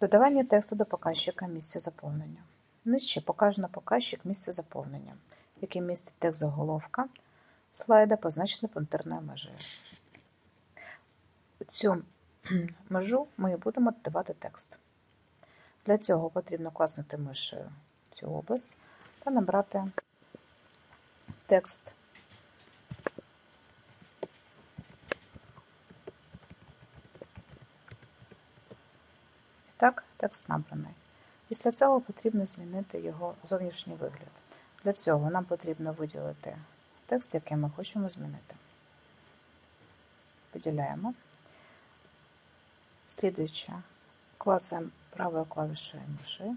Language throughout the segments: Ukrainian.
Додавання тексту до показчика місця заповнення. Нижче показано показчик місця заповнення, який містить текст заголовка слайда, позначений пунктирною межею. Цю межу ми будемо додавати текст. Для цього потрібно класнути мишею цю область та набрати текст. Так, текст набраний. Після цього потрібно змінити його зовнішній вигляд. Для цього нам потрібно виділити текст, який ми хочемо змінити. Виділяємо. Слідуюче, клацаємо правою клавішою миші.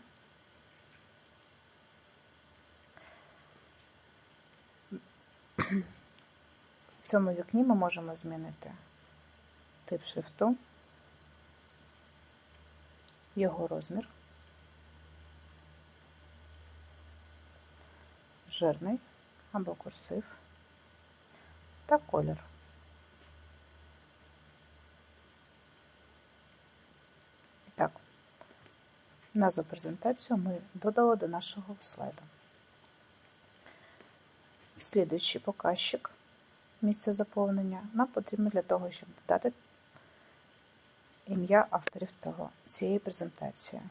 В цьому вікні ми можемо змінити тип шрифту, його розмір, жирний або курсив та колір. І так, назву презентацію ми додали до нашого слайду. Слідуючий показчик місця заповнення нам потрібно для того, щоб додати ім'я авторів того, цієї презентації.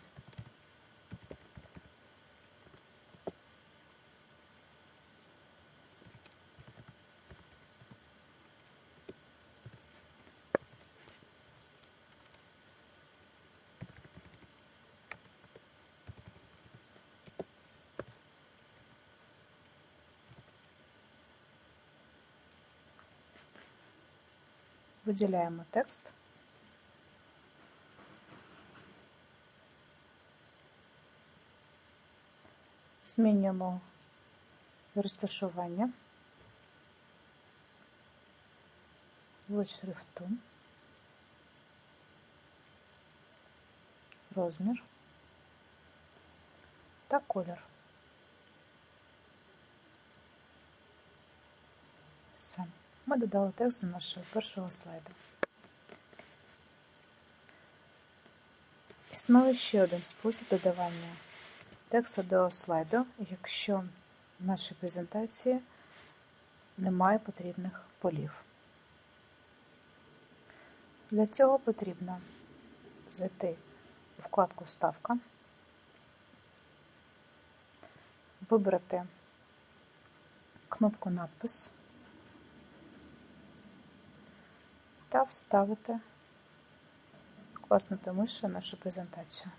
Виділяємо текст. Змінюємо розташування вид шрифту, розмір та колір. Все. Ми додали текст до нашого першого слайду. Існує ще один спосіб додавання Тексту до слайду, якщо в нашій презентації немає потрібних полів. Для цього потрібно зайти у вкладку Вставка, вибрати кнопку Надпис та вставити класнути мишою нашу презентацію.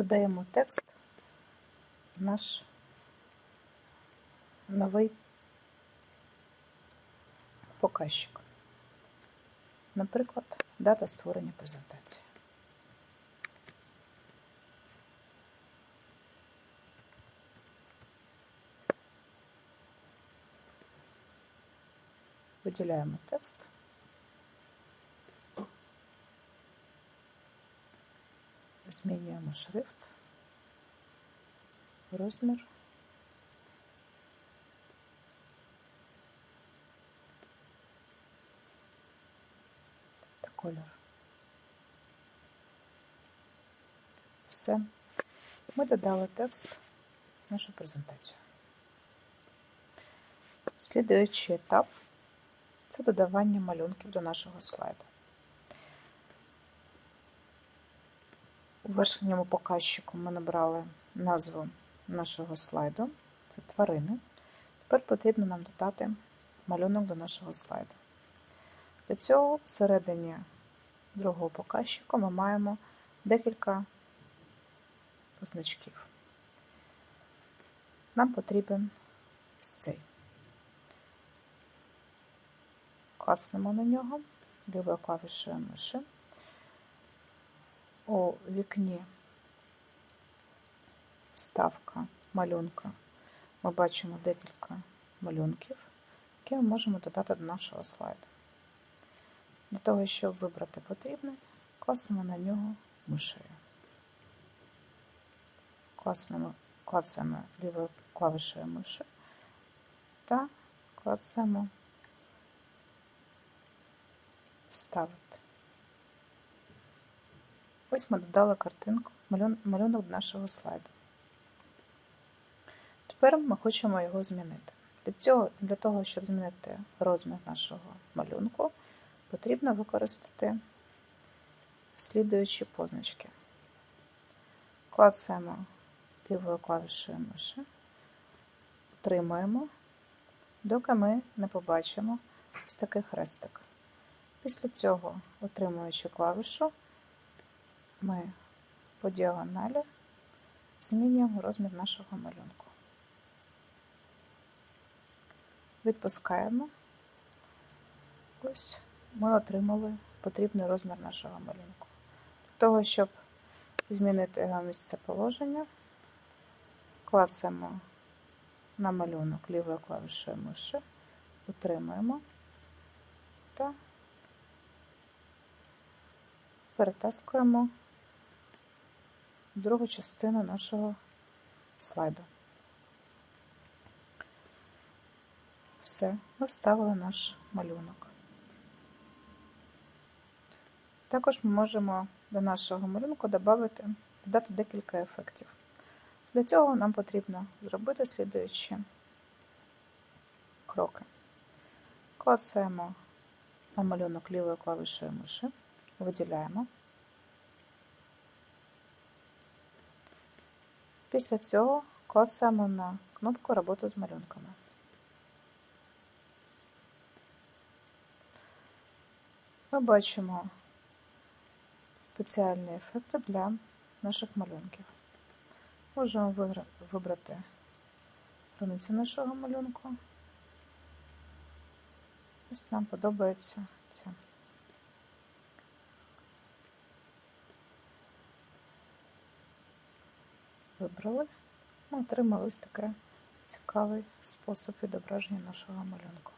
Додаємо текст наш новий показчик. Наприклад, дата створення презентації. Виділяємо текст. Змінюємо шрифт, розмір. Та кольор. Все. Ми додали текст в нашу презентацію. Слідуючий етап це додавання малюнків до нашого слайду. У верхньому показчику ми набрали назву нашого слайду, це тварини. Тепер потрібно нам додати малюнок до нашого слайду. Для цього всередині другого показчику ми маємо декілька значків. Нам потрібен цей. Клацнемо на нього лівою клавішою миші. У вікні вставка малюнка ми бачимо декілька малюнків, які ми можемо додати до нашого слайду. Для того, щоб вибрати потрібний, клацнемо на нього мишею. Клацнемо, клацаємо лівою клавішою миші та клацаємо Вставити. Ось ми додали картинку, малюнок нашого слайду. Тепер ми хочемо його змінити. Для, цього, для того, щоб змінити розмір нашого малюнку, потрібно використати слідуючі позначки. Клацаємо лівою клавішою миші, утримуємо, доки ми не побачимо ось такий хрестик. Після цього, утримуючи клавішу, ми по діагоналі змінюємо розмір нашого малюнку. Відпускаємо. Ось ми отримали потрібний розмір нашого малюнку. Для того, щоб змінити його місце положення, клацаємо на малюнок лівою клавішою миші, утримуємо та перетаскуємо другу частину нашого слайду. Все, ми вставили наш малюнок. Також ми можемо до нашого малюнку додати, додати декілька ефектів. Для цього нам потрібно зробити слідуючі кроки. Клацаємо на малюнок лівою клавішою миші, виділяємо. Після цього клацаємо на кнопку Робота з малюнками. Ми бачимо спеціальні ефекти для наших малюнків. Можемо вибрати границю нашого малюнку. Ось нам подобається ця. Вибрали. Ми отримали ось такий цікавий спосіб відображення нашого малюнку.